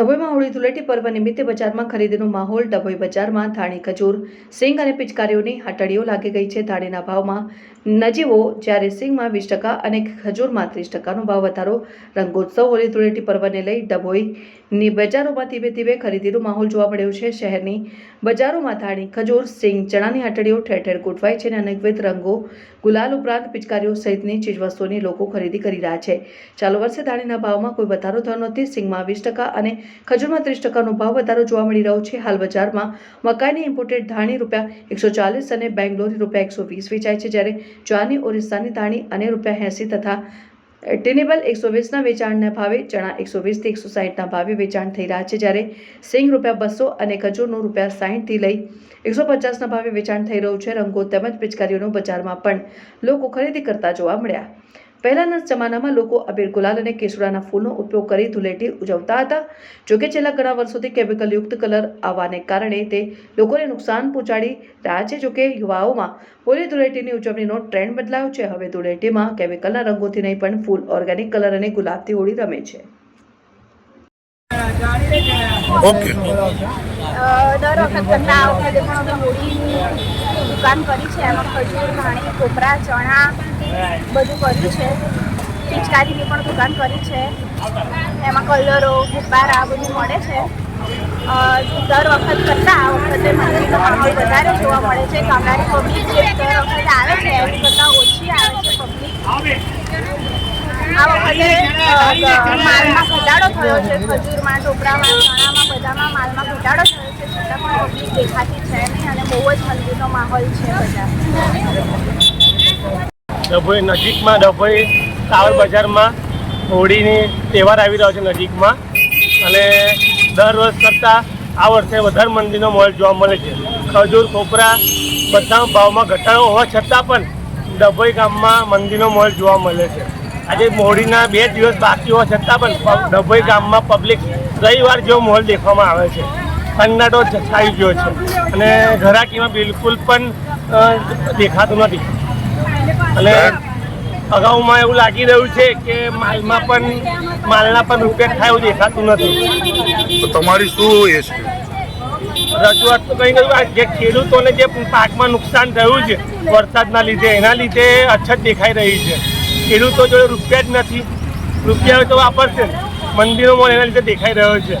ડભોઈમાં હોળી ધૂળેટી પર્વ નિમિત્તે બજારમાં ખરીદીનો માહોલ, ડભોઈ બજારમાં ધાણી ખજૂર, સિંગ અને પિચકારીઓની હટડીઓ લાગી ગઈ છે. ધાણીના ભાવમાં નજીવો, જ્યારે સિંગમાં વીસ ટકા અને ખજૂરમાં ત્રીસ ટકાનો ભાવ વધારો. રંગોત્સવ હોળી ધૂળેટી પર્વને લઈ ડભોઈની બજારોમાં ધીમે ધીમે ખરીદીનો માહોલ જોવા મળ્યો છે. શહેરની બજારોમાં ધાણી ખજૂર, સિંગ, ચણાની હટડીઓ ઠેર ઠેર ગોઠવાય છે અને અનેકવિધ રંગો, ગુલાલ ઉપરાંત પિચકારીઓ સહિતની ચીજવસ્તુઓની લોકો ખરીદી કરી રહ્યા છે. ચાલુ વર્ષે ધાણીના ભાવમાં કોઈ વધારો થયો નથી. સિંગમાં વીસ ટકા અને ખજૂરમાં ત્રીસ ટકાનો ભાવ વધારો જોવા મળી રહ્યો છે. હાલ બજારમાં મકાઈની ઇમ્પોર્ટેડ ધાણી રૂપિયા એકસો ચાલીસ અને બેંગ્લોરી રૂપિયા એકસો વીસ વેચાય છે, જ્યારે જ્વારની ઓરિસ્સાની ધાણી અને રૂપિયા એંસી તથા ટેનેબલ એકસો વીસના વેચાણના ભાવે, ચણા એકસો વીસથી એકસો સાહીઠના ભાવે વેચાણ થઈ રહ્યા છે, જ્યારે સિંગ રૂપિયા બસો અને ખજૂરનું રૂપિયા સાહીઠથી લઈ એકસો પચાસના ભાવે વેચાણ થઈ રહ્યું છે. રંગો તેમજ પિચકારીઓનું બજારમાં પણ લોકો ખરીદી કરતા જોવા મળ્યા. પહેલાના જમાનામાં લોકો અબીર ગુલાલ અને કેસુડાના ફૂલનો ઉપયોગ કરી ધૂળેટી ઉજવતા હતા. જોકે છેલ્લા ઘણા વર્ષોથી કેમિકલયુક્ત કલર આવવાને કારણે તે લોકોને નુકસાન પહોંચાડી રહ્યા છે. જોકે યુવાઓમાં હોળી ધૂળેટીની ઉજવણીનો ટ્રેન્ડ બદલાયો છે. હવે ધૂળેટીમાં કેમિકલના રંગોથી નહીં પણ ફૂલ ઓર્ગેનિક કલર અને ગુલાબથી હોળી રમે છે. ઓકે. દર વખત કરતાં આ વખતે પણ અમે હોળીની દુકાન કરી છે. એમાં ખજૂર ધાણી કોપરા ચણા બધું કર્યું છે. પિચકારીની પણ દુકાન કરી છે. એમાં કલરો, ગુબ્બારા બધું મળે છે. દર વખત કરતાં આ વખતે મંદિરનો માહોલ વધારે જોવા મળે છે. ગામડાની પબ્લિક જે દર વખતે આવે છે, એની કરતાં ઓછી આવે છે પબ્લિક. આ વખતે માલમાં ઘટાડો થયો છે. ખજૂરમાં ટોપરામાં ચણામાં બધામાં માલમાં ઘટાડો થયો છે. છતાં પણ પબ્લિક દેખાતી છે નહીં અને બહુ જ મંદિરનો માહોલ છે બધા ડભોઈ નજીકમાં, ડભોઈ ટાવર બજારમાં હોળીની તહેવાર આવી રહ્યો છે નજીકમાં. અને દર વર્ષ કરતાં આ વર્ષે વધારે મંદિરનો મોલ જોવા મળે છે. ખજૂર, ખોપરા બધા ભાવમાં ઘટાડો હોવા છતાં પણ ડભોઈ ગામમાં મંદિરનો મોલ જોવા મળે છે. આજે હોળીના બે દિવસ બાકી હોવા છતાં પણ ડભોઈ ગામમાં પબ્લિક રવિવાર જેવો મોલ દેખવામાં આવે છે. સન્નાટો છાઈ ગયો છે. અને ઘરાકીમાં બિલકુલ પણ દેખાતું નથી. અને અગાઉમાં એવું લાગી રહ્યું છે કે માલમાં પણ માલના પણ રૂપિયા થાય એવું દેખાતું નથી. તો તમારી શું એ છે? રજૂઆત તો કઈ ગયું જે ખેડૂતોને જે પાકમાં નુકસાન થયું છે વરસાદના લીધે એના લીધે અછત દેખાઈ રહી છે. ખેડૂતો જોડે રૂપિયા જ નથી. રૂપિયા તો વાપરશે મંદિરોમાં એના લીધે દેખાઈ રહ્યો છે.